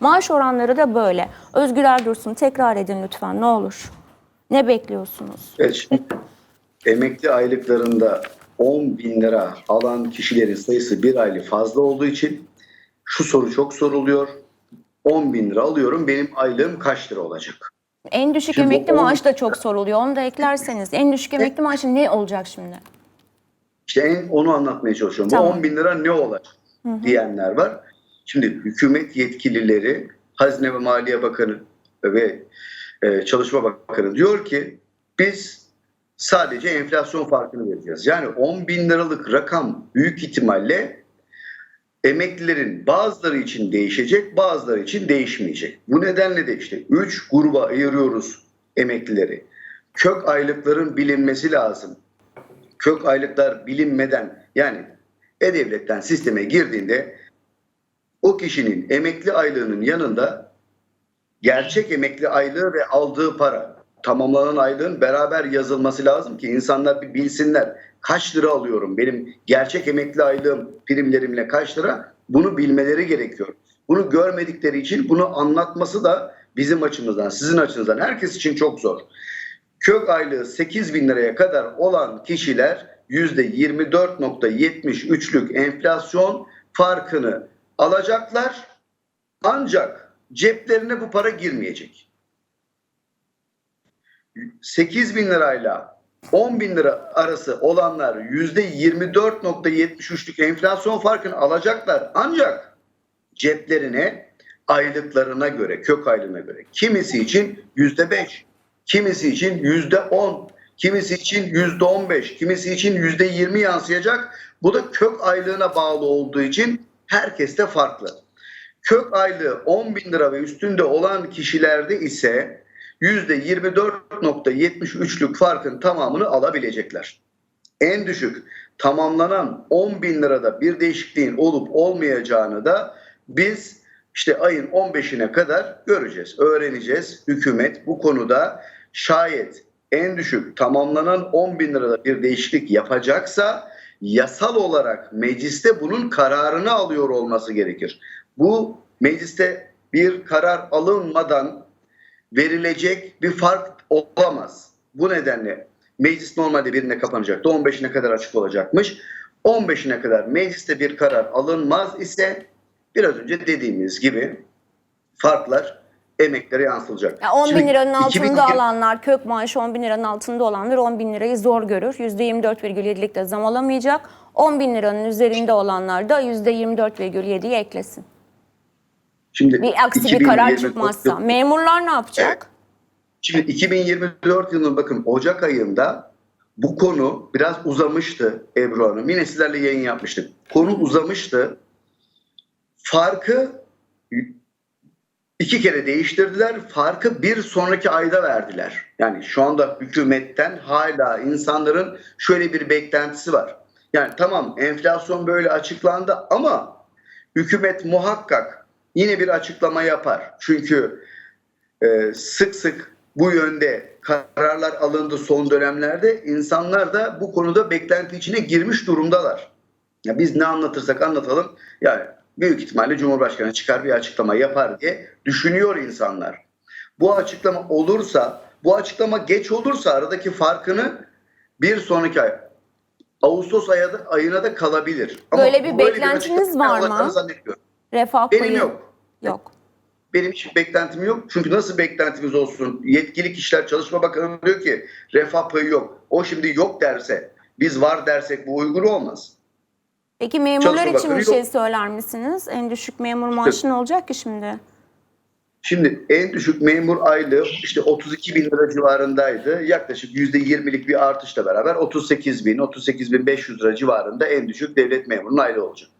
Maaş oranları da böyle. Özgür Erdoğan tekrar edin lütfen ne olur. Ne bekliyorsunuz? Evet, şimdi emekli aylıklarında 10 bin lira alan kişilerin sayısı bir aylık fazla olduğu için şu soru çok soruluyor. 10 bin lira alıyorum benim aylığım kaç lira olacak? En düşük Şimdi emekli maaşı da çok soruluyor. Onu da eklerseniz. En düşük emekli maaşı ne olacak şimdi? İşte en onu anlatmaya çalışıyorum. Tamam. Bu 10 bin lira ne olacak diyenler var. Şimdi hükümet yetkilileri Hazine ve Maliye Bakanı ve e, Çalışma Bakanı diyor ki biz sadece enflasyon farkını vereceğiz. Yani 10 bin liralık rakam büyük ihtimalle emeklilerin bazıları için değişecek, bazıları için değişmeyecek. Bu nedenle de işte 3 gruba ayırıyoruz emeklileri. Kök aylıkların bilinmesi lazım. Kök aylıklar bilinmeden yani E-Devlet'ten sisteme girdiğinde o kişinin emekli aylığının yanında gerçek emekli aylığı ve aldığı para tamamlanan aylığın beraber yazılması lazım ki insanlar bir bilsinler. Kaç lira alıyorum benim gerçek emekli aylığım primlerimle kaç lira bunu bilmeleri gerekiyor. Bunu görmedikleri için bunu anlatması da bizim açımızdan sizin açınızdan herkes için çok zor. Kök aylığı 8 bin liraya kadar olan kişiler %24.73'lük enflasyon farkını alacaklar ancak ceplerine bu para girmeyecek. 8 bin lirayla 10 bin lira arası olanlar %24.73'lük enflasyon farkını alacaklar ancak ceplerine aylıklarına göre, kök aylığına göre. Kimisi için %5, kimisi için %10, kimisi için %15, kimisi için %20 yansıyacak. Bu da kök aylığına bağlı olduğu için herkeste farklı. Kök aylığı 10 bin lira ve üstünde olan kişilerde ise %24.73'lük farkın tamamını alabilecekler. En düşük tamamlanan 10 bin lirada bir değişikliğin olup olmayacağını da biz işte ayın 15'ine kadar göreceğiz, öğreneceğiz. Hükümet bu konuda şayet en düşük tamamlanan 10 bin lirada bir değişiklik yapacaksa yasal olarak mecliste bunun kararını alıyor olması gerekir. Bu mecliste bir karar alınmadan verilecek bir fark olamaz. Bu nedenle meclis normalde birine kapanacaktı. 15'ine kadar açık olacakmış. 15'ine kadar mecliste bir karar alınmaz ise biraz önce dediğimiz gibi farklar emeklere yansılacak. Ya 10 bin Şimdi liranın altında 2020 alanlar, kök maaşı 10 bin liranın altında olanlar 10 bin lirayı zor görür. %24,7'lik de zam alamayacak. 10 bin liranın üzerinde olanlar da %24,7'yi eklesin. Şimdi Bir aksi bir karar 2024 çıkmazsa. Memurlar ne yapacak? Şimdi 2024 yılının bakın Ocak ayında bu konu biraz uzamıştı Ebru Hanım. Yine sizlerle yayın yapmıştık. Konu uzamıştı. Farkı iki kere değiştirdiler. Farkı bir sonraki ayda verdiler. Yani şu anda hükümetten hala insanların şöyle bir beklentisi var. Yani tamam enflasyon böyle açıklandı ama hükümet muhakkak yine bir açıklama yapar. Çünkü e, sık sık bu yönde kararlar alındı son dönemlerde. İnsanlar da bu konuda beklenti içine girmiş durumdalar. Ya biz ne anlatırsak anlatalım yani büyük ihtimalle Cumhurbaşkanı çıkar bir açıklama yapar diye düşünüyor insanlar. Bu açıklama olursa, bu açıklama geç olursa aradaki farkını bir sonraki ay Ağustos ayına, ayına da kalabilir. Böyle bir bu beklentiniz açıklama var mı? Refah Benim payı yok. Yok. Benim hiç beklentim yok. Çünkü nasıl beklentimiz olsun? Yetkili kişiler Çalışma Bakanı diyor ki refah payı yok. O şimdi yok derse, biz var dersek bu uygun olmaz. Peki memurlar için bir şey söyler misiniz? En düşük memur maaşı ne olacak ki şimdi? Şimdi en düşük memur aylığı işte 32 bin lira civarındaydı. Yaklaşık %20'lik bir artışla beraber 38 bin, 38 bin 500 lira civarında en düşük devlet memurunun aylığı olacak.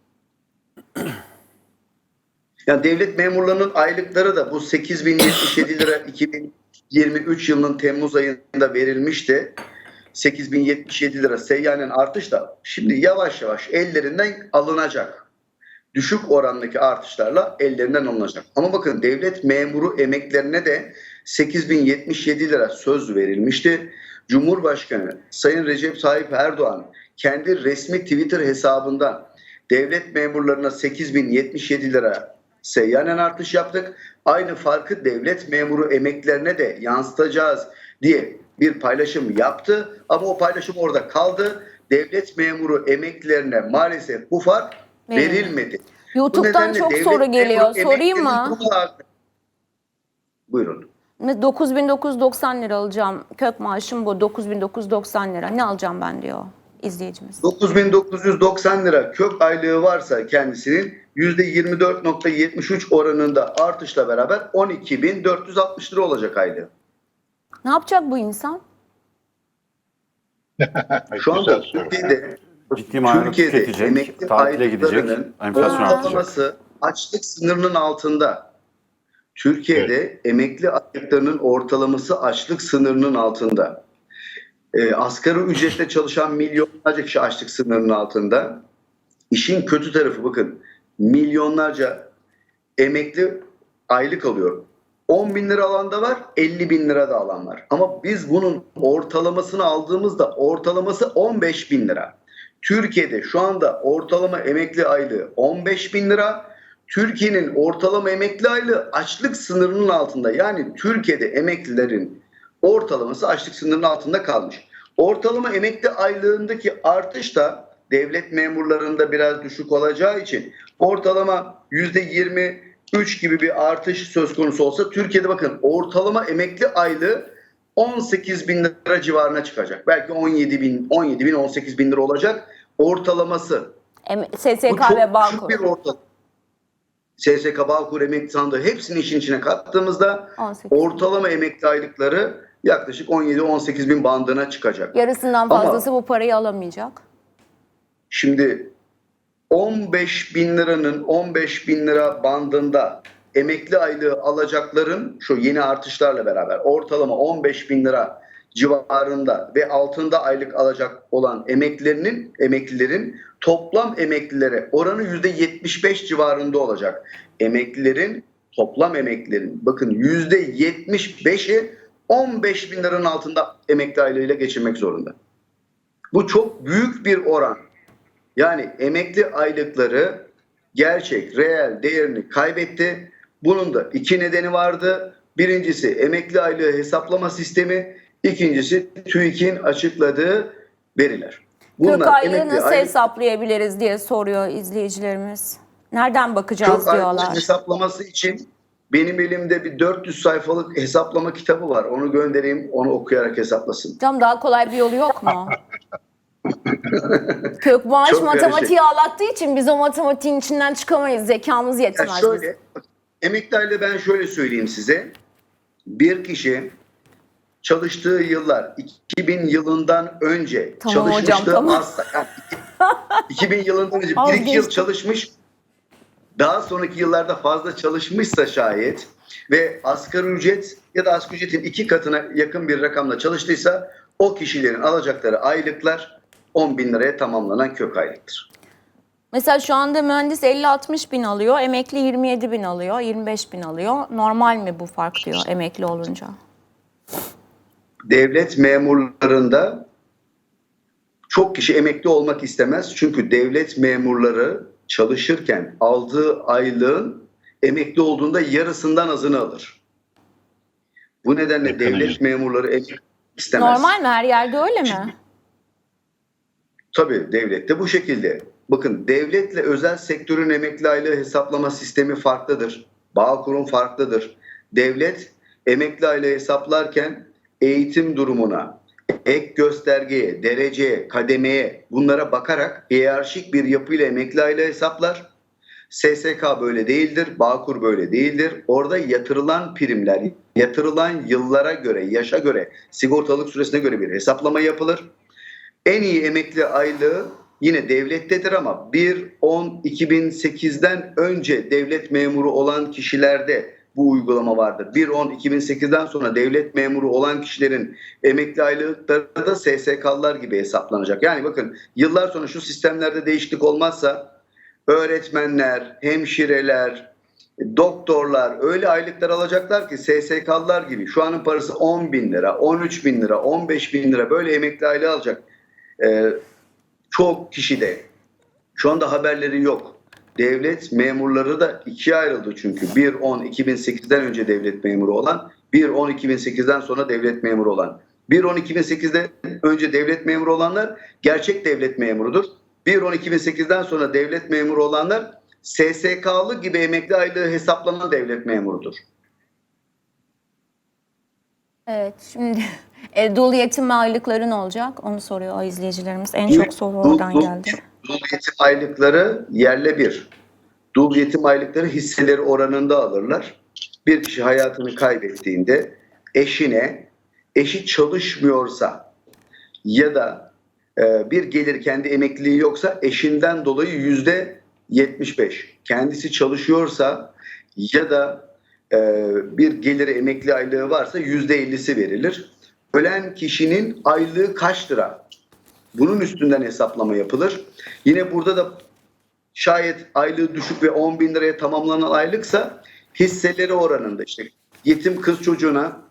Yani devlet memurlarının aylıkları da bu 8 bin 77 lira 2023 yılının Temmuz ayında verilmişti. 8077 lira seyyanen artış da şimdi yavaş yavaş ellerinden alınacak. Düşük orandaki artışlarla ellerinden alınacak. Ama bakın devlet memuru emeklerine de 8077 lira söz verilmişti. Cumhurbaşkanı Sayın Recep Tayyip Erdoğan kendi resmi Twitter hesabından devlet memurlarına 8077 lira seyyanen artış yaptık. Aynı farkı devlet memuru emeklerine de yansıtacağız diye bir paylaşım yaptı. Ama o paylaşım orada kaldı. Devlet memuru emeklerine maalesef bu fark Verilmedi. verilmedi. YouTube'dan çok soru geliyor. Sorayım mı? Buyurun. 9990 lira alacağım. Kök maaşım bu. 9990 lira. Ne alacağım ben diyor izleyicimiz. 9990 lira kök aylığı varsa kendisinin %24.73 oranında artışla beraber 12.460 lira olacak aylığı. Ne yapacak bu insan? Şu anda. Türkiye'de Ciddi manada Türkiye'de tüketecek, emekli tatile gidecek, aylıklarının enflasyon artacak. ortalaması açlık sınırının altında. Türkiye'de emekli aylıklarının ortalaması açlık sınırının altında. Ee, asgari ücretle çalışan milyonlarca kişi açlık sınırının altında. İşin kötü tarafı bakın milyonlarca emekli aylık alıyor. 10 bin lira alan da var, 50 bin lira da alan var. Ama biz bunun ortalamasını aldığımızda ortalaması 15 bin lira. Türkiye'de şu anda ortalama emekli aylığı 15 bin lira. Türkiye'nin ortalama emekli aylığı açlık sınırının altında. Yani Türkiye'de emeklilerin ortalaması açlık sınırının altında kalmış. Ortalama emekli aylığındaki artış da devlet memurlarında biraz düşük olacağı için ortalama %23 gibi bir artış söz konusu olsa Türkiye'de bakın ortalama emekli aylığı 18 bin lira civarına çıkacak. Belki 17 bin, 17 bin, 18 bin lira olacak ortalaması. Em- SSK ve Bağkur. bir ortalama. SSK, Bağkur, emekli sandığı hepsini işin içine kattığımızda 18. ortalama emekli aylıkları yaklaşık 17-18 bin bandına çıkacak. Yarısından Ama- fazlası bu parayı alamayacak. Şimdi 15 bin liranın 15 bin lira bandında emekli aylığı alacakların şu yeni artışlarla beraber ortalama 15 bin lira civarında ve altında aylık alacak olan emeklilerinin emeklilerin toplam emeklilere oranı %75 civarında olacak. Emeklilerin toplam emeklilerin bakın %75'i 15 bin liranın altında emekli aylığıyla geçirmek zorunda. Bu çok büyük bir oran. Yani emekli aylıkları gerçek, reel değerini kaybetti. Bunun da iki nedeni vardı. Birincisi emekli aylığı hesaplama sistemi, ikincisi TÜİK'in açıkladığı veriler. Kök aylığı emekli nasıl aylık- hesaplayabiliriz diye soruyor izleyicilerimiz. Nereden bakacağız Kök diyorlar. hesaplaması için benim elimde bir 400 sayfalık hesaplama kitabı var. Onu göndereyim, onu okuyarak hesaplasın. Hocam daha kolay bir yolu yok mu? Kök maaş Çok matematiği ağlattığı için biz o matematiğin içinden çıkamayız. Zekamız yetmez. şöyle, bizim. emekli aile ben şöyle söyleyeyim size. Bir kişi çalıştığı yıllar 2000 yılından önce Tamam hocam, çalışmıştı tamam. asla. Yani 2000 yılından önce Az 1-2 yıl çalışmış. Daha sonraki yıllarda fazla çalışmışsa şayet ve asgari ücret ya da asgari ücretin iki katına yakın bir rakamla çalıştıysa o kişilerin alacakları aylıklar 10 bin liraya tamamlanan kök aylıktır. Mesela şu anda mühendis 50-60 bin alıyor, emekli 27 bin alıyor, 25 bin alıyor. Normal mi bu fark diyor emekli olunca? devlet memurlarında çok kişi emekli olmak istemez. Çünkü devlet memurları çalışırken aldığı aylığın emekli olduğunda yarısından azını alır. Bu nedenle devlet memurları emekli istemez. Normal mi? Her yerde öyle mi? Tabii devlette bu şekilde. Bakın devletle özel sektörün emekli aylığı hesaplama sistemi farklıdır. Bağkur'un farklıdır. Devlet emekli aylığı hesaplarken eğitim durumuna, ek göstergeye, dereceye, kademeye bunlara bakarak hiyerarşik bir yapıyla emekli aylığı hesaplar. SSK böyle değildir, Bağkur böyle değildir. Orada yatırılan primler, yatırılan yıllara göre, yaşa göre, sigortalık süresine göre bir hesaplama yapılır. En iyi emekli aylığı yine devlettedir ama 1-10-2008'den önce devlet memuru olan kişilerde bu uygulama vardır. 1-10-2008'den sonra devlet memuru olan kişilerin emekli aylıkları da SSK'lar gibi hesaplanacak. Yani bakın yıllar sonra şu sistemlerde değişiklik olmazsa öğretmenler, hemşireler, doktorlar öyle aylıklar alacaklar ki SSK'lar gibi. Şu anın parası 10 bin lira, 13 bin lira, 15 bin lira böyle emekli aylığı alacak. Ee, çok kişi de şu anda haberleri yok. devlet memurları da ikiye ayrıldı çünkü. 1-10-2008'den önce devlet memuru olan, 1-10-2008'den sonra devlet memuru olan. 1-10-2008'den önce devlet memuru olanlar gerçek devlet memurudur. 1-10-2008'den sonra devlet memuru olanlar SSK'lı gibi emekli aylığı hesaplanan devlet memurudur. Evet şimdi e, dul yetim aylıkları ne olacak? Onu soruyor o izleyicilerimiz. En çok soru oradan dul- geldi. Dul yetim aylıkları yerle bir. Dul yetim aylıkları hisseleri oranında alırlar. Bir kişi hayatını kaybettiğinde eşine, eşi çalışmıyorsa ya da e, bir gelir kendi emekliliği yoksa eşinden dolayı yüzde 75. Kendisi çalışıyorsa ya da bir geliri emekli aylığı varsa yüzde 50'si verilir. Ölen kişinin aylığı kaç lira? Bunun üstünden hesaplama yapılır. Yine burada da şayet aylığı düşük ve 10 bin liraya tamamlanan aylıksa hisseleri oranında işte yetim kız çocuğuna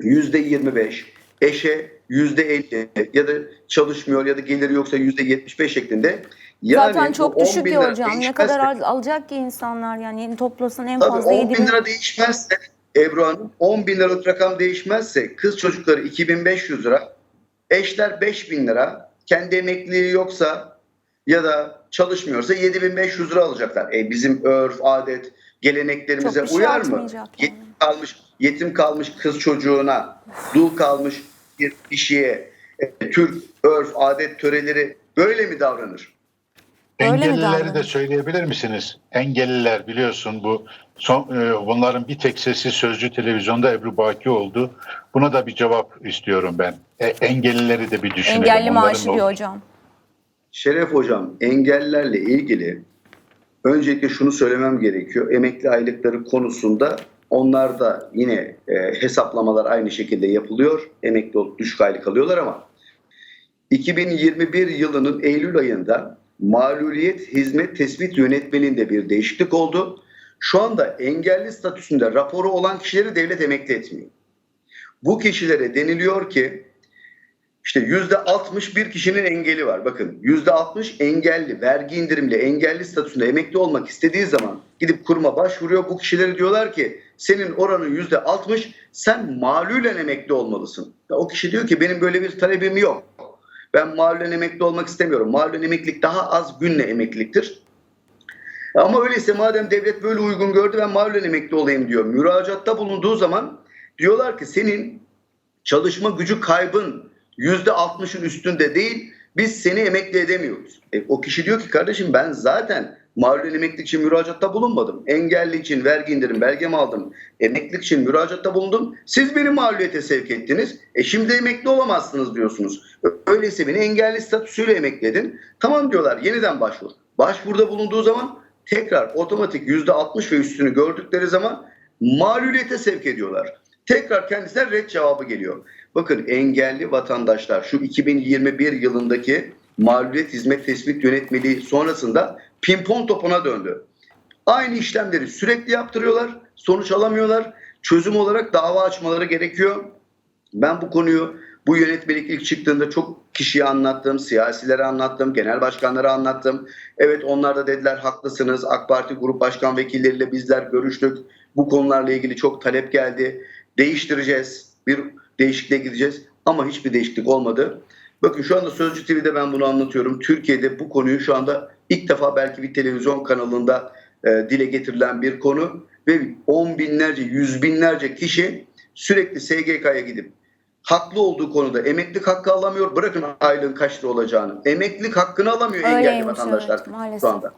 yüzde 25, eşe yüzde 50 ya da çalışmıyor ya da geliri yoksa yüzde 75 şeklinde. Yani Zaten çok 10 düşük ya hocam. Ne kadar al- alacak ki insanlar yani toplasan en Tabii fazla 10 7 bin lira değişmezse Ebru Hanım 10 bin liralık rakam değişmezse kız çocukları 2500 lira eşler 5000 lira kendi emekliliği yoksa ya da çalışmıyorsa 7500 lira alacaklar. E bizim örf, adet, geleneklerimize şey uyar mı? yani. Yetim kalmış, yetim kalmış kız çocuğuna, dul kalmış bir kişiye e, Türk örf, adet töreleri böyle mi davranır? Öyle Engellileri de söyleyebilir misiniz? Engelliler biliyorsun bu son, e, bunların bir tek sesi sözcü televizyonda Ebru Baki oldu. Buna da bir cevap istiyorum ben. E, engellileri de bir düşünelim. Engelli Onların maaşı diyor hocam. Şeref hocam engellerle ilgili öncelikle şunu söylemem gerekiyor. Emekli aylıkları konusunda onlar da yine e, hesaplamalar aynı şekilde yapılıyor. Emekli olup düşük aylık alıyorlar ama 2021 yılının Eylül ayında maluliyet hizmet tespit yönetmeliğinde bir değişiklik oldu. Şu anda engelli statüsünde raporu olan kişileri devlet emekli etmiyor. Bu kişilere deniliyor ki işte yüzde 61 kişinin engeli var. Bakın yüzde 60 engelli, vergi indirimli, engelli statüsünde emekli olmak istediği zaman gidip kuruma başvuruyor. Bu kişilere diyorlar ki senin oranın yüzde 60, sen malulen emekli olmalısın. Ya o kişi diyor ki benim böyle bir talebim yok. Ben malulen emekli olmak istemiyorum. Malulen emeklilik daha az günle emekliliktir. Ama öyleyse madem devlet böyle uygun gördü ben malulen emekli olayım diyor. Müracaatta bulunduğu zaman diyorlar ki senin çalışma gücü kaybın yüzde altmışın üstünde değil biz seni emekli edemiyoruz. E, o kişi diyor ki kardeşim ben zaten malulen emeklilik için müracaatta bulunmadım. Engelli için vergi indirim belgemi aldım. Emeklilik için müracaatta bulundum. Siz beni mağluliyete sevk ettiniz. E şimdi emekli olamazsınız diyorsunuz. Öyleyse beni engelli statüsüyle emekli edin. Tamam diyorlar yeniden başvur. Başvuruda bulunduğu zaman tekrar otomatik yüzde altmış ve üstünü gördükleri zaman mağluliyete sevk ediyorlar. Tekrar kendisine red cevabı geliyor. Bakın engelli vatandaşlar şu 2021 yılındaki mağluliyet hizmet tespit yönetmeliği sonrasında pimpon topuna döndü. Aynı işlemleri sürekli yaptırıyorlar, sonuç alamıyorlar. Çözüm olarak dava açmaları gerekiyor. Ben bu konuyu bu yönetmelik ilk çıktığında çok kişiye anlattım, siyasilere anlattım, genel başkanlara anlattım. Evet onlar da dediler haklısınız. AK Parti grup başkan vekilleriyle bizler görüştük. Bu konularla ilgili çok talep geldi. Değiştireceğiz. Bir değişikliğe gideceğiz. Ama hiçbir değişiklik olmadı. Bakın şu anda Sözcü TV'de ben bunu anlatıyorum. Türkiye'de bu konuyu şu anda ilk defa belki bir televizyon kanalında e, dile getirilen bir konu ve on binlerce, yüz binlerce kişi sürekli SGK'ya gidip haklı olduğu konuda emeklilik hakkı alamıyor. Bırakın aylığın kaç lira olacağını. Emeklilik hakkını alamıyor engelli Öyleymiş, vatandaşlar evet, maalesef. şu anda.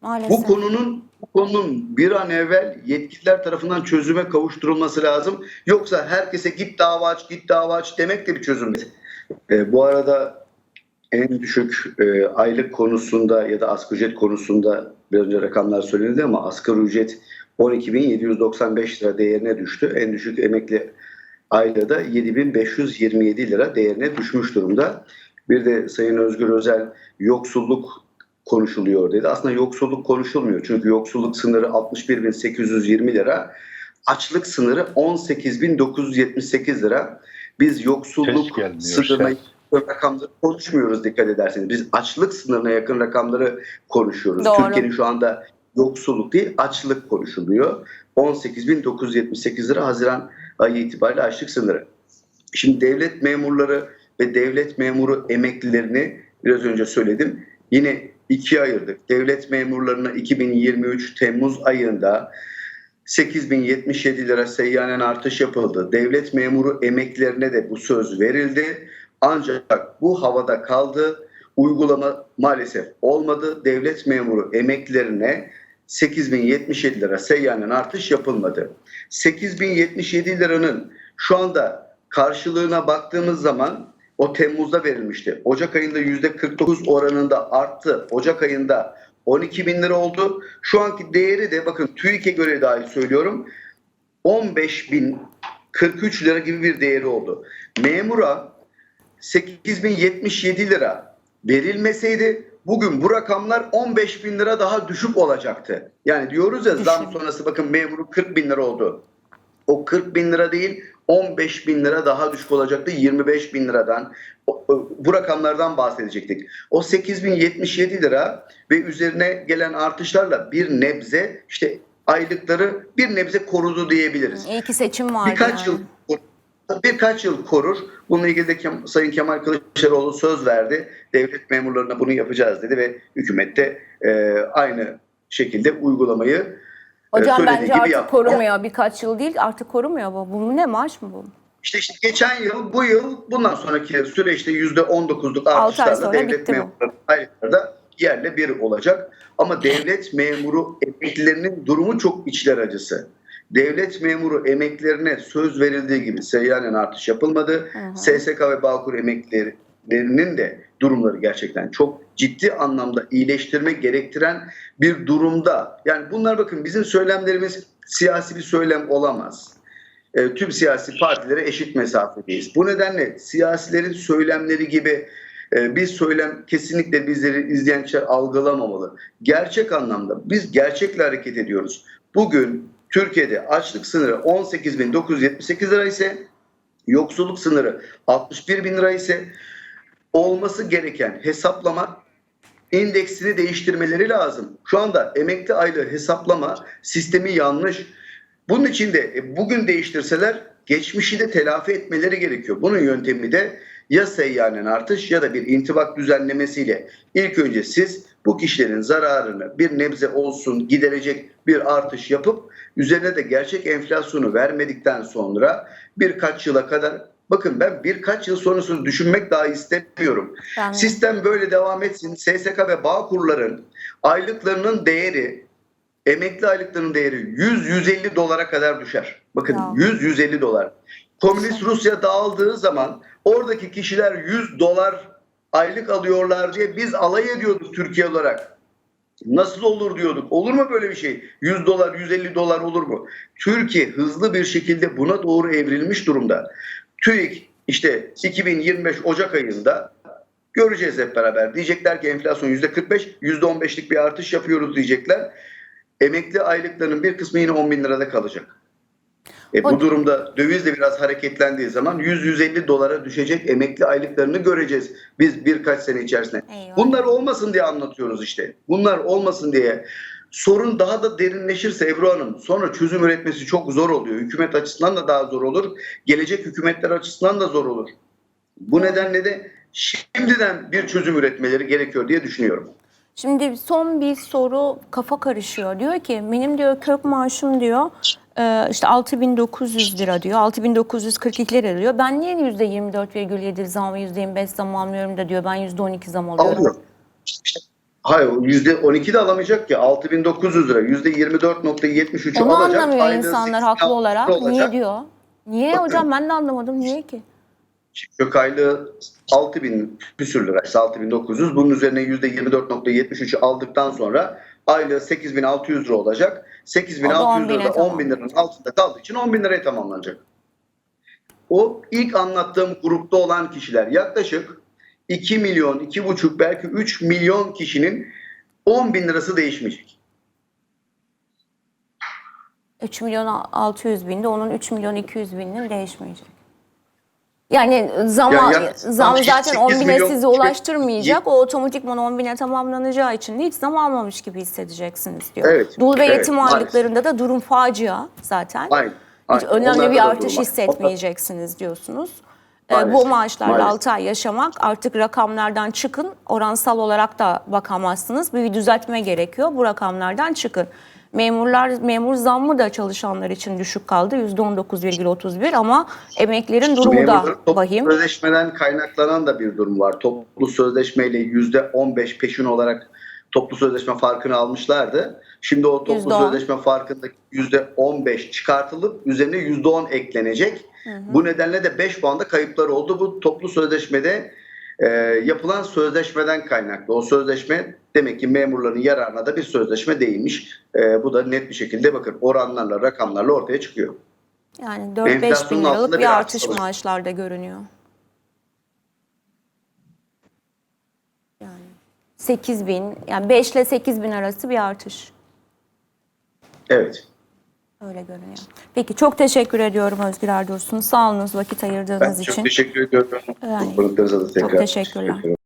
Maalesef. Bu konunun bu konunun bir an evvel yetkililer tarafından çözüme kavuşturulması lazım. Yoksa herkese git dava aç, git dava aç demek de bir çözüm değil. E, bu arada en düşük e, aylık konusunda ya da asgari ücret konusunda biraz önce rakamlar söylenildi ama asgari ücret 12.795 lira değerine düştü. En düşük emekli aylığı da 7.527 lira değerine düşmüş durumda. Bir de Sayın Özgür Özel yoksulluk konuşuluyor dedi. Aslında yoksulluk konuşulmuyor. Çünkü yoksulluk sınırı 61.820 lira. Açlık sınırı 18.978 lira. Biz yoksulluk sınırına ses. rakamları konuşmuyoruz dikkat ederseniz. Biz açlık sınırına yakın rakamları konuşuyoruz. Doğru. Türkiye'nin şu anda yoksulluk değil açlık konuşuluyor. 18.978 lira Haziran ayı itibariyle açlık sınırı. Şimdi devlet memurları ve devlet memuru emeklilerini biraz önce söyledim. Yine ikiye ayırdık. Devlet memurlarına 2023 Temmuz ayında 8077 lira seyyanen artış yapıldı. Devlet memuru emeklilerine de bu söz verildi. Ancak bu havada kaldı. Uygulama maalesef olmadı. Devlet memuru emeklilerine 8077 lira seyyanen artış yapılmadı. 8077 liranın şu anda karşılığına baktığımız zaman o Temmuz'da verilmişti. Ocak ayında %49 oranında arttı. Ocak ayında 12 bin lira oldu. Şu anki değeri de bakın TÜİK'e göre dahil söylüyorum 15 bin 43 lira gibi bir değeri oldu. Memura 8077 lira verilmeseydi bugün bu rakamlar 15 bin lira daha düşük olacaktı. Yani diyoruz ya zam sonrası bakın memuru 40 bin lira oldu. O 40 bin lira değil 15 bin lira daha düşük olacaktı 25 bin liradan. Bu rakamlardan bahsedecektik. O 8077 lira ve üzerine gelen artışlarla bir nebze işte aylıkları bir nebze korudu diyebiliriz. İyi ki seçim vardı Birkaç yani. yıl birkaç yıl korur. Bununla ilgili de Kem- Sayın Kemal Kılıçdaroğlu söz verdi. Devlet memurlarına bunu yapacağız dedi ve hükümette e, aynı şekilde uygulamayı Hocam söylediği bence gibi artık yaptı. korumuyor. Birkaç yıl değil artık korumuyor bu. Bu ne maaş mı bu? İşte, işte geçen yıl, bu yıl, bundan sonraki süreçte yüzde 19'luk ay artışlarla devlet bitti bu. memurları aylıklarda yerle bir olacak. Ama devlet memuru emeklilerinin durumu çok içler acısı. Devlet memuru emeklilerine söz verildiği gibi seyyanen artış yapılmadı. hı. SSK ve Bağkur emeklilerinin de durumları gerçekten çok ciddi anlamda iyileştirme gerektiren bir durumda. Yani bunlar bakın bizim söylemlerimiz siyasi bir söylem olamaz e, tüm siyasi partilere eşit mesafedeyiz. Bu nedenle siyasilerin söylemleri gibi e, bir söylem kesinlikle bizleri izleyen algılamamalı. Gerçek anlamda biz gerçekle hareket ediyoruz. Bugün Türkiye'de açlık sınırı 18.978 lira ise yoksulluk sınırı 61 bin lira ise olması gereken hesaplama indeksini değiştirmeleri lazım. Şu anda emekli aylığı hesaplama sistemi yanlış. Bunun için de e, bugün değiştirseler geçmişi de telafi etmeleri gerekiyor. Bunun yöntemi de ya seyyanen artış ya da bir intibak düzenlemesiyle ilk önce siz bu kişilerin zararını bir nebze olsun giderecek bir artış yapıp üzerine de gerçek enflasyonu vermedikten sonra birkaç yıla kadar bakın ben birkaç yıl sonrasını düşünmek daha istemiyorum. Yani Sistem böyle devam etsin. SSK ve Bağkurların aylıklarının değeri emekli aylıklarının değeri 100-150 dolara kadar düşer. Bakın Ya. 100-150 dolar. Komünist Rusya dağıldığı zaman oradaki kişiler 100 dolar aylık alıyorlar diye biz alay ediyorduk Türkiye olarak. Nasıl olur diyorduk. Olur mu böyle bir şey? 100 dolar, 150 dolar olur mu? Türkiye hızlı bir şekilde buna doğru evrilmiş durumda. TÜİK işte 2025 Ocak ayında göreceğiz hep beraber. Diyecekler ki enflasyon %45, %15'lik bir artış yapıyoruz diyecekler. Emekli aylıklarının bir kısmı yine 10 bin lirada kalacak. E, bu durumda döviz de biraz hareketlendiği zaman 100-150 dolara düşecek emekli aylıklarını göreceğiz biz birkaç sene içerisinde. Eyvah. Bunlar olmasın diye anlatıyoruz işte. Bunlar olmasın diye. Sorun daha da derinleşirse Ebru Hanım sonra çözüm üretmesi çok zor oluyor. Hükümet açısından da daha zor olur. Gelecek hükümetler açısından da zor olur. Bu nedenle de şimdiden bir çözüm üretmeleri gerekiyor diye düşünüyorum. Şimdi son bir soru kafa karışıyor. Diyor ki benim diyor kök maaşım diyor e, işte 6900 lira diyor. 6942 lira diyor. Ben niye %24,7 zam ve %25 zam almıyorum da diyor. Ben %12 zam alıyorum. Alıyor. İşte, hayır %12 de alamayacak ki 6900 lira %24.73'ü Onu alacak. anlamıyor insanlar 80 haklı olarak. olacak. Niye diyor? Niye Bakın. hocam ben de anlamadım. Niye ki? Kök aylığı 6000 küsür liraysa 6900 bunun üzerine %24.73'ü aldıktan sonra aylığı 8600 lira olacak. 8600 O da lira 10.000'e 10 bin liranın altında kaldığı için 10 bin liraya tamamlanacak. O ilk anlattığım grupta olan kişiler yaklaşık 2 milyon, 2,5 belki 3 milyon kişinin 10 bin lirası değişmeyecek. 3 milyon 600 binde onun 3 milyon 200 binin değişmeyecek. Yani zaman Ya- ya- zam zaten 10 8 bine milyon- sizi ulaştırmayacak. O otomatikman 10 bine tamamlanacağı için de hiç zam almamış gibi hissedeceksiniz diyor. Evet, Dul ve evet, yetim maalesef. aylıklarında da durum facia zaten. Aynen. Hiç aynen. önemli Onlarda bir artış hissetmeyeceksiniz diyorsunuz. Ee, Maalesef, bu maaşlarla maalesef. 6 ay yaşamak artık rakamlardan çıkın. Oransal olarak da bakamazsınız. Bir düzeltme gerekiyor. Bu rakamlardan çıkın. Memurlar memur zammı da çalışanlar için düşük kaldı. %19,31 ama emeklerin durumu Memurların da toplu vahim. sözleşmeden kaynaklanan da bir durum var. Toplu sözleşmeyle yüzde 15 peşin olarak toplu sözleşme farkını almışlardı. Şimdi o toplu Yüzde on. sözleşme farkındaki yüzde 15 çıkartılıp üzerine yüzde 10 eklenecek. Bu nedenle de 5 puanda kayıplar oldu. Bu toplu sözleşmede e, yapılan sözleşmeden kaynaklı. O sözleşme demek ki memurların yararına da bir sözleşme değilmiş. E, bu da net bir şekilde bakın oranlarla, rakamlarla ortaya çıkıyor. Yani 4-5 bin liralık bir artış var. maaşlarda görünüyor. Yani 8 bin, yani 5 ile 8 bin arası bir artış. Evet. Öyle görünüyor. Peki çok teşekkür ediyorum Özgür Erdursun. Sağ olunuz vakit ayırdığınız Ben için. çok teşekkür ediyorum. Da tekrar teşekkürler. teşekkür.